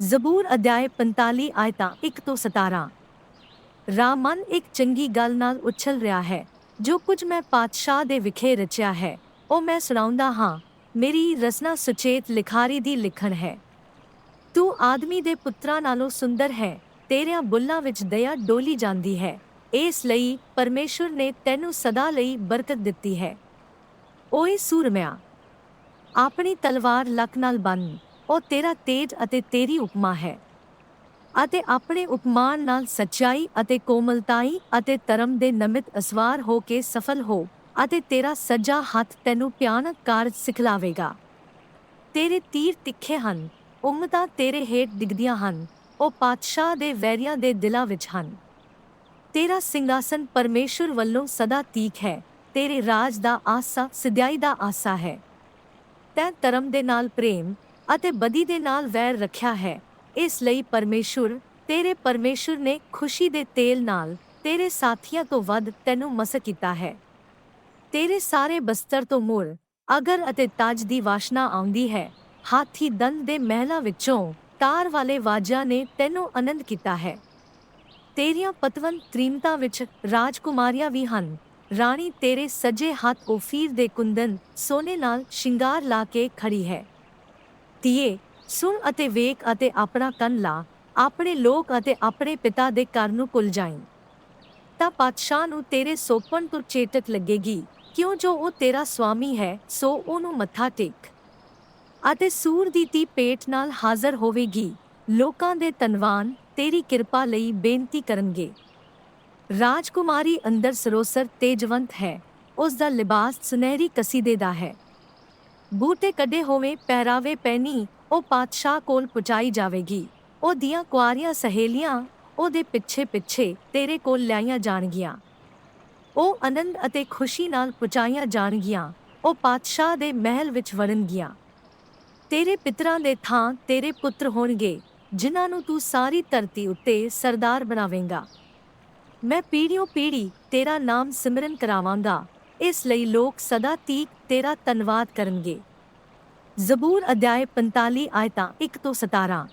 ਜ਼ਬੂਰ ਅਧਿਆਇ 45 ਆਇਤਾਂ 1 ਤੋਂ 17 ਰਾਮਨ ਇੱਕ ਚੰਗੀ ਗੱਲ ਨਾਲ ਉਛਲ ਰਿਹਾ ਹੈ। ਜੋ ਕੁਝ ਮੈਂ ਪਾਤਸ਼ਾਹ ਦੇ ਵਿਖੇ ਰਚਿਆ ਹੈ, ਉਹ ਮੈਂ ਸੁਣਾਉਂਦਾ ਹਾਂ। ਮੇਰੀ ਰਸਨਾ ਸੁਚੇਤ ਲਿਖਾਰੀ ਦੀ ਲਿਖਣ ਹੈ। ਤੂੰ ਆਦਮੀ ਦੇ ਪੁੱਤਰਾਂ ਨਾਲੋਂ ਸੁੰਦਰ ਹੈ, ਤੇਰਿਆਂ ਬੁੱਲਾਂ ਵਿੱਚ ਦਇਆ ਡੋਲੀ ਜਾਂਦੀ ਹੈ। ਇਸ ਲਈ ਪਰਮੇਸ਼ੁਰ ਨੇ ਤੈਨੂੰ ਸਦਾ ਲਈ ਬਰਕਤ ਦਿੱਤੀ ਹੈ। ਓਏ ਸੂਰਮਿਆ, ਆਪਣੀ ਤਲਵਾਰ ਲੱਕ ਨਾਲ ਬੰਨ। ਉਹ ਤੇਰਾ ਤੇਜ ਅਤੇ ਤੇਰੀ ਉਪਮਾ ਹੈ ਅਤੇ ਆਪਣੇ ਉਪਮਾਨ ਨਾਲ ਸੱਚਾਈ ਅਤੇ ਕੋਮਲਤਾਈ ਅਤੇ ਧਰਮ ਦੇ ਨਮਿਤ ਅਸਵਾਰ ਹੋ ਕੇ ਸਫਲ ਹੋ ਅਤੇ ਤੇਰਾ ਸੱਜਾ ਹੱਥ ਤੈਨੂੰ ਭਿਆਨਕ ਕਾਰਜ ਸਿਖਲਾਵੇਗਾ। ਤੇਰੇ ਤੀਰ ਤਿੱਖੇ ਹਨ, ਉਮਤਾਂ ਤੇਰੇ ਹੇਠ ਡਿੱਗਦੀਆਂ ਹਨ, ਉਹ ਪਾਤਸ਼ਾਹ ਦੇ ਵੈਰੀਆਂ ਦੇ ਦਿਲਾਂ ਵਿੱਚ ਹਨ। ਤੇਰਾ ਸਿੰਘਾਸਨ ਪਰਮੇਸ਼ੁਰ ਵੱਲੋਂ ਸਦਾ ਤੀਕ ਹੈ, ਤੇਰੇ ਰਾਜ ਦਾ ਆਸਾ ਸਿਧਾਈ ਦਾ ਆਸਾ ਹੈ। ਤੈ ਧਰਮ ਦੇ ਨਾਲ ਪ੍ਰੇਮ ਅਤੇ ਬਦੀ ਦੇ ਨਾਲ ਵੈਰ ਰੱਖਿਆ ਹੈ। ਇਸ ਲਈ ਪਰਮੇਸ਼ੁਰ, ਤੇਰੇ ਪਰਮੇਸ਼ੁਰ ਨੇ ਖੁਸ਼ੀ ਦੇ ਤੇਲ ਨਾਲ ਤੇਰੇ ਸਾਥੀਆਂ ਤੋਂ ਵੱਧ ਤੈਨੂੰ ਮਸਕ ਕੀਤਾ ਹੈ। ਤੇਰੇ ਸਾਰੇ ਬਸਤਰ ਤੋਂ ਮੁਰ ਅਗਰ ਅਤੇ ਤਾਜ ਦੀ ਵਾਸ਼ਨਾ ਆਉਂਦੀ ਹੈ, ਹਾਥੀ ਦੰਦ ਦੇ ਮਹਿਲਾਂ ਵਿੱਚੋਂ ਤਾਰ ਵਾਲੇ ਵਾਜਿਆਂ ਨੇ ਤੈਨੂੰ ਆਨੰਦ ਕੀਤਾ ਹੈ। ਤੇਰੀਆਂ ਪਤਵਨ ਤ੍ਰੀਮਤਾ ਵਿੱਚ ਰਾਜਕੁਮਾਰੀਆਂ ਵੀ ਹਨ। ਰਾਣੀ ਤੇਰੇ ਸੱਜੇ ਹੱਥ ਓਫੀਰ ਦੇ ਕੁੰਦਨ ਸੋਨੇ ਨਾਲ ਸ਼ਿੰਗਾਰ ਲਾ ਕੇ ਖੜੀ ਹੈ। ਧੀਏ ਸੁਣ ਅਤੇ ਵੇਖ ਅਤੇ ਆਪਣਾ ਕੰਨ ਲਾ, ਆਪਣੇ ਲੋਕ ਅਤੇ ਆਪਣੇ ਪਿਤਾ ਦੇ ਘਰ ਨੂੰ ਭੁੱਲ ਜਾਈਂ। ਤਾਂ ਪਾਤਸ਼ਾਹ ਨੂੰ ਤੇਰੇ ਸੋਪਣ ਤੋਂ ਚੇਤਕ ਲੱਗੇਗੀ, ਕਿਉਂ ਜੋ ਉਹ ਤੇਰਾ ਸੁਆਮੀ ਹੈ, ਸੋ ਉਹਨੂੰ ਮੱਥਾ ਟੇਕ। ਅਤੇ ਸੂਰ ਦੀ ਤੀ ਪੇਟ ਨਾਲ ਹਾਜ਼ਰ ਹੋਵੇਗੀ, ਲੋਕਾਂ ਦੇ ਤਨਵਾਨ ਤੇਰੀ ਕਿਰਪਾ ਲਈ ਬੇਨਤੀ ਕਰਨਗੇ। ਰਾਜਕੁਮਾਰੀ ਅੰਦਰ ਸਰੋਸਰ ਤੇਜਵੰਤ ਹੈ, ਉਸ ਦਾ ਲਿਬਾਸ ਸੁਨਹਿਰੀ ਕਸੀਦੇ ਦਾ ਹੈ। ਬੂਟੇ ਕੱਢੇ ਹੋਵੇਂ ਪਹਿਰਾਵੇ ਪਹਿਨੀ ਉਹ ਪਾਤਸ਼ਾਹ ਕੋਲ ਪਹੁੰਚਾਈ ਜਾਵੇਗੀ। ਉਹ ਦੀਆਂ ਕੁਆਰੀਆਂ ਸਹੇਲੀਆਂ ਉਹਦੇ ਪਿੱਛੇ ਪਿੱਛੇ ਤੇਰੇ ਕੋਲ ਲਾਈਆਂ ਜਾਣਗੀਆਂ। ਉਹ ਆਨੰਦ ਅਤੇ ਖੁਸ਼ੀ ਨਾਲ ਪਹੁੰਚਾਈਆਂ ਜਾਣਗੀਆਂ। ਉਹ ਪਾਤਸ਼ਾਹ ਦੇ ਮਹਿਲ ਵਿੱਚ ਵੜਨਗੀਆਂ। ਤੇਰੇ ਪਿਤਰਾਂ ਦੇ ਥਾਂ ਤੇਰੇ ਪੁੱਤਰ ਹੋਣਗੇ, ਜਿਨ੍ਹਾਂ ਨੂੰ ਤੂੰ ਸਾਰੀ ਧਰਤੀ ਉੱਤੇ ਸਰਦਾਰ ਬਣਾਵੇਂਗਾ। ਮੈਂ ਪੀੜ੍ਹੀਓਂ ਪੀੜ੍ਹੀ ਤੇਰਾ ਨਾਮ ਸਿਮਰਨ ਕਰਾਵਾਂਗਾ। ਇਸ ਲਈ ਲੋਕ ਸਦਾ ਤੀਕ ਤੇਰਾ ਧੰਨਵਾਦ ਕਰਨਗੇ। ਜ਼ਬੂਰ ਅਧਿਆਇ 45 ਆਇਤਾਂ 1 ਤੋਂ 17